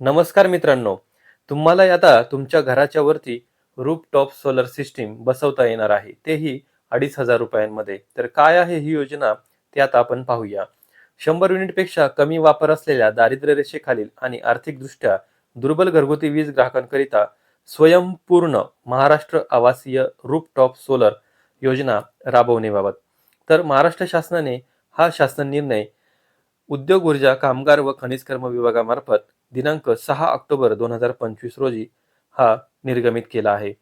नमस्कार मित्रांनो तुम्हाला आता तुमच्या घराच्या वरती रूप टॉप सोलर सिस्टीम बसवता येणार आहे. तेही अडीच हजार रुपयांमध्ये. तर काय आहे ही योजना? ते आता आपण पाहूया. शंभर युनिटपेक्षा कमी वापर असलेल्या दारिद्र्य रेषेखालील आणि आर्थिकदृष्ट्या दुर्बल घरगुती वीज ग्राहकांकरिता स्वयंपूर्ण महाराष्ट्र आवासीय रूप टॉप सोलर योजना राबवण्याबाबत. तर महाराष्ट्र शासनाने हा शासन निर्णय उद्योग ऊर्जा कामगार व खनिज कर्म विभागामार्फत दिनांक सहा ऑक्टोबर दोन हजार पंचवीस रोजी हा निर्गमित केला आहे.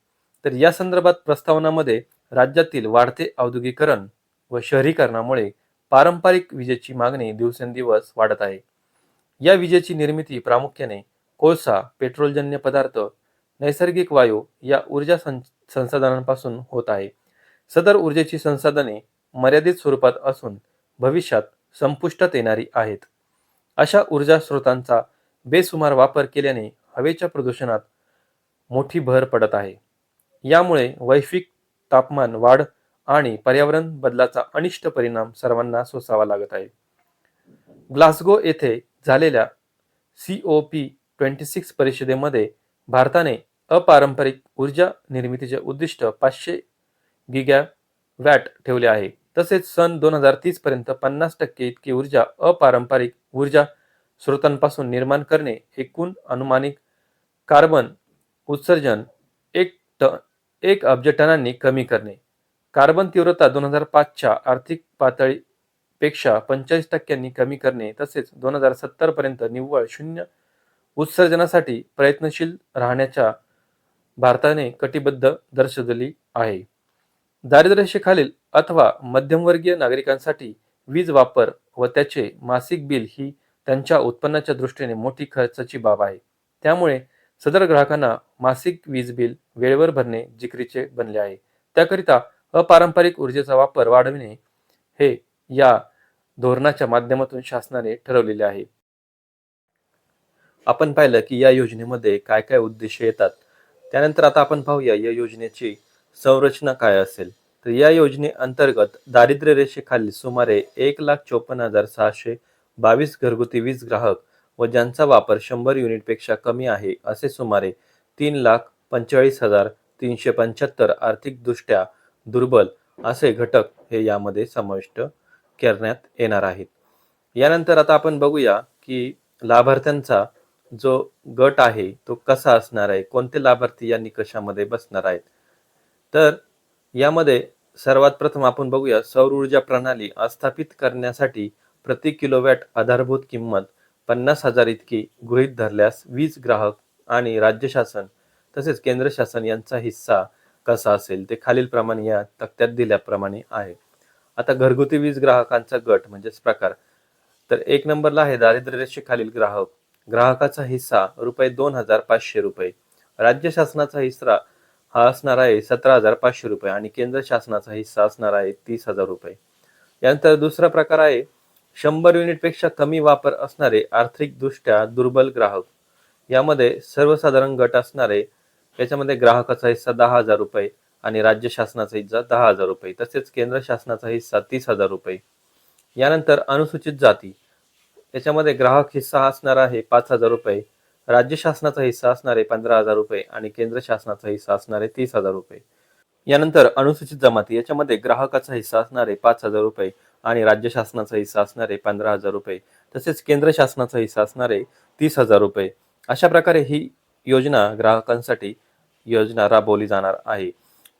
तर या संदर्भात प्रस्तावनामध्ये राज्यातील वाढते औद्योगिकरण व शहरीकरणामुळे पारंपरिक विजेची मागणी दिवसेंदिवस वाढत आहे. या विजेची निर्मिती प्रामुख्याने कोळसा पेट्रोलजन्य पदार्थ नैसर्गिक वायू या ऊर्जा सं संसाधनांपासून होत आहे. सदर ऊर्जेची संसाधने मर्यादित स्वरूपात असून भविष्यात संपुष्टात येणारी आहेत. अशा ऊर्जा स्रोतांचा बेसुमार वापर केल्याने हवेच्या प्रदूषणात मोठी भर पडत आहे. यामुळे वैश्विक तापमान वाढ आणि पर्यावरण बदलाचा अनिष्ट परिणाम सर्वांना सोसावा लागत आहे. ग्लासगो येथे झालेल्या C O P twenty six परिषदेमध्ये भारताने अपारंपरिक ऊर्जा निर्मितीचे उद्दिष्ट पाचशे गिगा वॅट ठेवले आहे. तसेच सन दोन हजार तीस पर्यंत पन्नास टक्के इतकी ऊर्जा अपारंपरिक ऊर्जा स्रोतांपासून निर्माण करणे एकूण अनुमानिक कार्बन उत्सर्जन एक टन एक अब्ज टनांनी कमी करणे. कार्बन तीव्रता दोन हजार पाचच्या आर्थिक पातळीपेक्षा पंचेचाळीस टक्क्यांनी कमी करणे तसेच दोन हजार सत्तरपर्यंत निव्वळ शून्य उत्सर्जनासाठी प्रयत्नशील राहण्याच्या भारताने कटिबद्ध दर्शवली आहे. दारिद्र्यरेषेखालील अथवा मध्यमवर्गीय नागरिकांसाठी वीज वापर व त्याचे मासिक बिल ही त्यांच्या उत्पन्नाच्या दृष्टीने मोठी खर्चाची बाब आहे. त्यामुळे सदर ग्राहकांना मासिक वीज बिल वेळेवर भरणे जिकरीचे बनले आहे. त्याकरिता अपारंपरिक ऊर्जेचा वापर वाढविणे हे या धोरणाच्या माध्यमातून शासनाने ठरवलेले आहे. आपण पाहिलं की या योजनेमध्ये काय काय उद्देश येतात. त्यानंतर आता आपण पाहूया या योजनेची संरचना काय असेल. तर या योजनेअंतर्गत दारिद्र्य रेषेखाली सुमारे एक लाख चोपन्न हजार सहाशे बावीस घरगुती वीज ग्राहक व ज्यांचा वापर शंभर युनिटपेक्षा कमी आहे असे सुमारे तीन लाख पंचेचाळीस हजार तीनशे पंच्याहत्तर आर्थिकदृष्ट्या दुर्बल असे घटक हे यामध्ये समाविष्ट करण्यात येणार आहेत. यानंतर आता आपण बघूया की लाभार्थ्यांचा जो गट आहे तो कसा असणार आहे कोणते लाभार्थी या निकषामध्ये बसणार आहेत? तर यामध्ये सर्वात प्रथम आपण बघूया सौर ऊर्जा प्रणाली स्थापित करण्यासाठी प्रति किलोवॅट आधारभूत किंमत पन्नास हजार इतकी गृहीत धरल्यास वीज ग्राहक आणि राज्य शासन तसेच केंद्र शासन यांचा हिस्सा कसा असेल ते खालीलप्रमाणे या तक्त्यात दिल्याप्रमाणे आहे. आता घरगुती वीज ग्राहकांचा गट म्हणजेच प्रकार. तर एक नंबरला आहे दारिद्र्य रेषेखालील ग्राहक. ग्राहकाचा हिस्सा रुपये दोन हजार पाचशे रुपये. राज्य शासनाचा हिस्सा हा असणार आहे सतरा हजार पाचशे रुपये आणि केंद्र शासनाचा हिस्सा असणार आहे तीस हजार रुपये. यानंतर दुसरा प्रकार आहे शंभर युनिटपेक्षा कमी वापर असणारे आर्थिकदृष्ट्या दुर्बल ग्राहक. यामध्ये सर्वसाधारण गट असणारे याच्यामध्ये ग्राहकाचा हिस्सा दहा हजार रुपये आणि राज्य शासनाचा हिस्सा दहा हजार रुपये तसेच केंद्र शासनाचा हिस्सा तीस हजार रुपये. यानंतर अनुसूचित जाती. याच्यामध्ये ग्राहक हिस्सा असणार आहे पाच हजार रुपये राज्य शासनाचा हिस्सा असणारे पंधरा हजार रुपये आणि केंद्र शासनाचा हिस्सा असणारे तीस हजार रुपये. यानंतर अनुसूचित जमाती याच्यामध्ये ग्राहकाचा हिस्सा असणारे पाच हजार रुपये आणि राज्य शासनाचा हिस्सा असणारे पंधरा हजार रुपये तसेच केंद्र शासनाचा हिस्सा असणारे तीस हजार रुपये. अशा प्रकारे ही योजना ग्राहकांसाठी योजना राबवली जाणार आहे.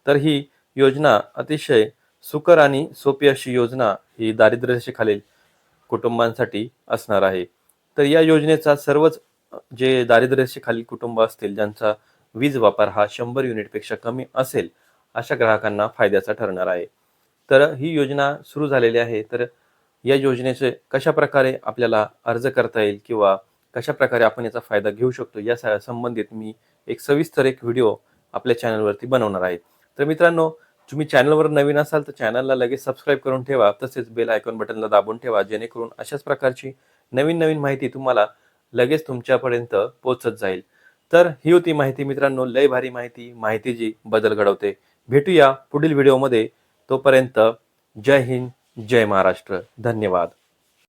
तर ही योजना अतिशय सुकर आणि सोपी अशी योजना ही दारिद्र्यरेषेखालील कुटुंबांसाठी असणार आहे. तर या योजनेचा सर्वच जे दारिद्र्यरेषेखालील कुटुंब असतील ज्यांचा वीज वापर हा शंभर युनिटपेक्षा कमी असेल अशा ग्राहकांना फायद्याचा ठरणार आहे. तर ही योजना सुरू झालेली आहे. तर या योजनेचे कशा प्रकारे आपल्याला अर्ज करता येईल किंवा कशा प्रकारे आपण याचा फायदा घेऊ शकतो या सा- संबंधित मी एक सविस्तर एक व्हिडिओ आपल्या चॅनलवरती बनवणार आहे. तर मित्रांनो तुम्ही चॅनलवर नवीन असाल तर चॅनलला लगेच सबस्क्राईब करून ठेवा तसेच बेल आयकॉन बटनला दाबून ठेवा जेणेकरून अशाच प्रकारची नवीन नवीन माहिती तुम्हाला लगेच तुमच्यापर्यंत पोहोचत जाईल. तर ही होती माहिती मित्रांनो लय भारी माहिती माहिती जी बदल घडवते भेटूया पुढील व्हिडिओमध्ये. तोपर्यंत जय हिंद जय महाराष्ट्र. धन्यवाद.